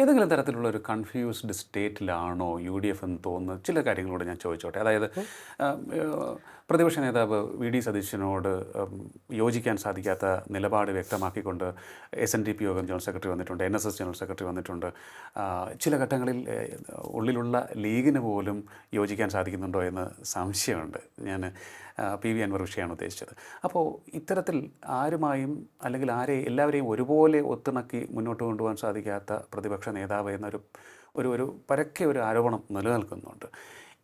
ഏതെങ്കിലും തരത്തിലുള്ള ഒരു കൺഫ്യൂസ്ഡ് സ്റ്റേറ്റിലാണോ യു ഡി എഫ് എന്ന് തോന്നുന്നത്? ചില കാര്യങ്ങളോട് ഞാൻ ചോദിച്ചോട്ടെ. അതായത് പ്രതിപക്ഷ നേതാവ് വി ഡി സതീശനോട് യോജിക്കാൻ സാധിക്കാത്ത നിലപാട് വ്യക്തമാക്കിക്കൊണ്ട് S N D P Yogam general secretary വന്നിട്ടുണ്ട് N S S general secretary വന്നിട്ടുണ്ട്. ചില ഘട്ടങ്ങളിൽ ഉള്ളിലുള്ള ലീഗിന് പോലും യോജിക്കാൻ സാധിക്കുന്നുണ്ടോ എന്ന് സംശയമുണ്ട്. ഞാൻ പി വി അൻവർ വിഷയമാണ് ഉദ്ദേശിച്ചത്. അപ്പോൾ ഇത്തരത്തിൽ ആരുമായും അല്ലെങ്കിൽ ആരെ എല്ലാവരെയും ഒരുപോലെ ഒത്തിണക്കി മുന്നോട്ട് കൊണ്ടുപോകാൻ സാധിക്കാത്ത പ്രതിപക്ഷ നേതാവ് എന്നൊരു ഒരു ഒരു പരക്കെ ഒരു ആരോപണം നിലനിൽക്കുന്നുണ്ട്.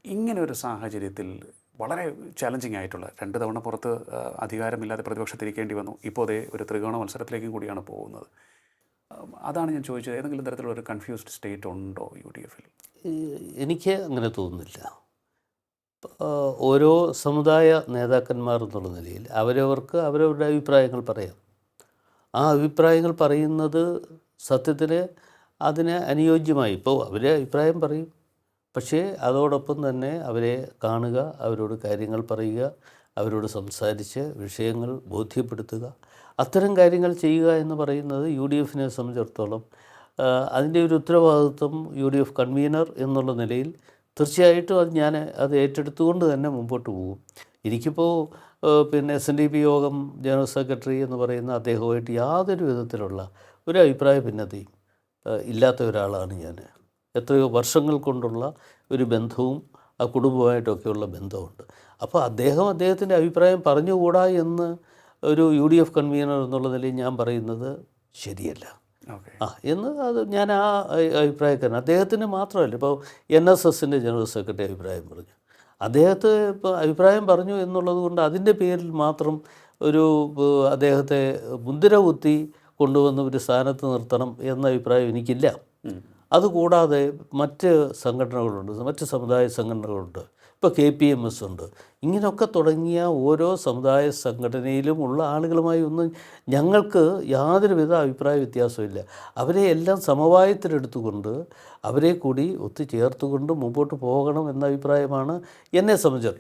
ഇങ്ങനെ ഒരു സാഹചര്യത്തിൽ വളരെ ചാലഞ്ചിങ് ആയിട്ടുള്ള രണ്ട് തവണ പുറത്ത് അധികാരമില്ലാതെ പ്രതിപക്ഷത്തിരിക്കേണ്ടി വന്നു. ഇപ്പോൾ അതേ ഒരു ത്രികോണ മത്സരത്തിലേക്കും കൂടിയാണ് പോകുന്നത്. അതാണ് ഞാൻ ചോദിച്ചത്. ഏതെങ്കിലും തരത്തിലുള്ള ഒരു കൺഫ്യൂസ്ഡ് സ്റ്റേറ്റ് ഉണ്ടോ യു ഡി എഫിൽ? എനിക്ക് അങ്ങനെ തോന്നുന്നില്ല. ഓരോ സമുദായ നേതാക്കന്മാർ എന്നുള്ള നിലയിൽ അവരവർക്ക് അവരവരുടെ അഭിപ്രായങ്ങൾ പറയാം. ആ അഭിപ്രായങ്ങൾ പറയുന്നത് സത്യത്തിന് അതിന് അനുയോജ്യമായി. ഇപ്പോൾ അവരെ അഭിപ്രായം പറയും. പക്ഷേ അതോടൊപ്പം തന്നെ അവരെ കാണുക അവരോട് കാര്യങ്ങൾ പറയുക അവരോട് സംസാരിച്ച് വിഷയങ്ങൾ ബോധ്യപ്പെടുത്തുക. അത്തരം കാര്യങ്ങൾ ചെയ്യുക എന്ന് പറയുന്നത് യു ഡി എഫിനെ സംബന്ധിച്ചിടത്തോളം അതിന്റെ ഒരു ഉത്തരവാദിത്വം യു ഡി എഫ് കൺവീനർ എന്നുള്ള നിലയിൽ തീർച്ചയായിട്ടും അത് ഞാൻ അത് ഏറ്റെടുത്തുകൊണ്ട് തന്നെ മുമ്പോട്ട് പോകും. എനിക്കിപ്പോൾ പിന്നെ S N D P Yogam general secretary എന്ന് പറയുന്ന അദ്ദേഹവുമായിട്ട് യാതൊരു വിധത്തിലുള്ള ഒരു അഭിപ്രായ ഭിന്നതയും ഇല്ലാത്ത ഒരാളാണ് ഞാൻ. എത്രയോ വർഷങ്ങൾ കൊണ്ടുള്ള ഒരു ബന്ധവും ആ കുടുംബമായിട്ടൊക്കെയുള്ള ബന്ധമുണ്ട് അപ്പോൾ അദ്ദേഹം അദ്ദേഹത്തിന്റെ അഭിപ്രായം പറഞ്ഞുകൂടാ എന്ന് ഒരു യു ഡി എഫ് കൺവീനർ എന്നുള്ള നിലയിൽ ഞാൻ പറയുന്നത് ശരിയല്ല. ആ എന്ന് അത് ഞാൻ ആ അഭിപ്രായക്കാരൻ അദ്ദേഹത്തിന് മാത്രമല്ല ഇപ്പോൾ എൻ എസ് എസിന്റെ ജനറൽ സെക്രട്ടറി അഭിപ്രായം പറഞ്ഞു. അദ്ദേഹത്തെ ഇപ്പോൾ അഭിപ്രായം പറഞ്ഞു എന്നുള്ളത് കൊണ്ട് അതിന്റെ പേരിൽ മാത്രം ഒരു അദ്ദേഹത്തെ മുന്തിര കുത്തി കൊണ്ടുവന്ന് ഒരു സ്ഥാനത്ത് നിർത്തണം എന്ന അഭിപ്രായം എനിക്കില്ല. അതുകൂടാതെ മറ്റ് സംഘടനകളുണ്ട് മറ്റ് സമുദായ സംഘടനകളുണ്ട്. ഇപ്പോൾ കെ പി എം എസ് ഉണ്ട്. ഇങ്ങനെയൊക്കെ തുടങ്ങിയ ഓരോ സമുദായ സംഘടനയിലും ഉള്ള ആളുകളുമായി ഒന്നും ഞങ്ങൾക്ക് യാതൊരുവിധ അഭിപ്രായ വ്യത്യാസമില്ല. അവരെ എല്ലാം സമവായത്തിലെടുത്തുകൊണ്ട് അവരെ കൂടി ഒത്തുചേർത്തുകൊണ്ട് മുമ്പോട്ട് പോകണം എന്ന അഭിപ്രായമാണ് എന്നെ സംബന്ധിച്ചിടത്തോളം.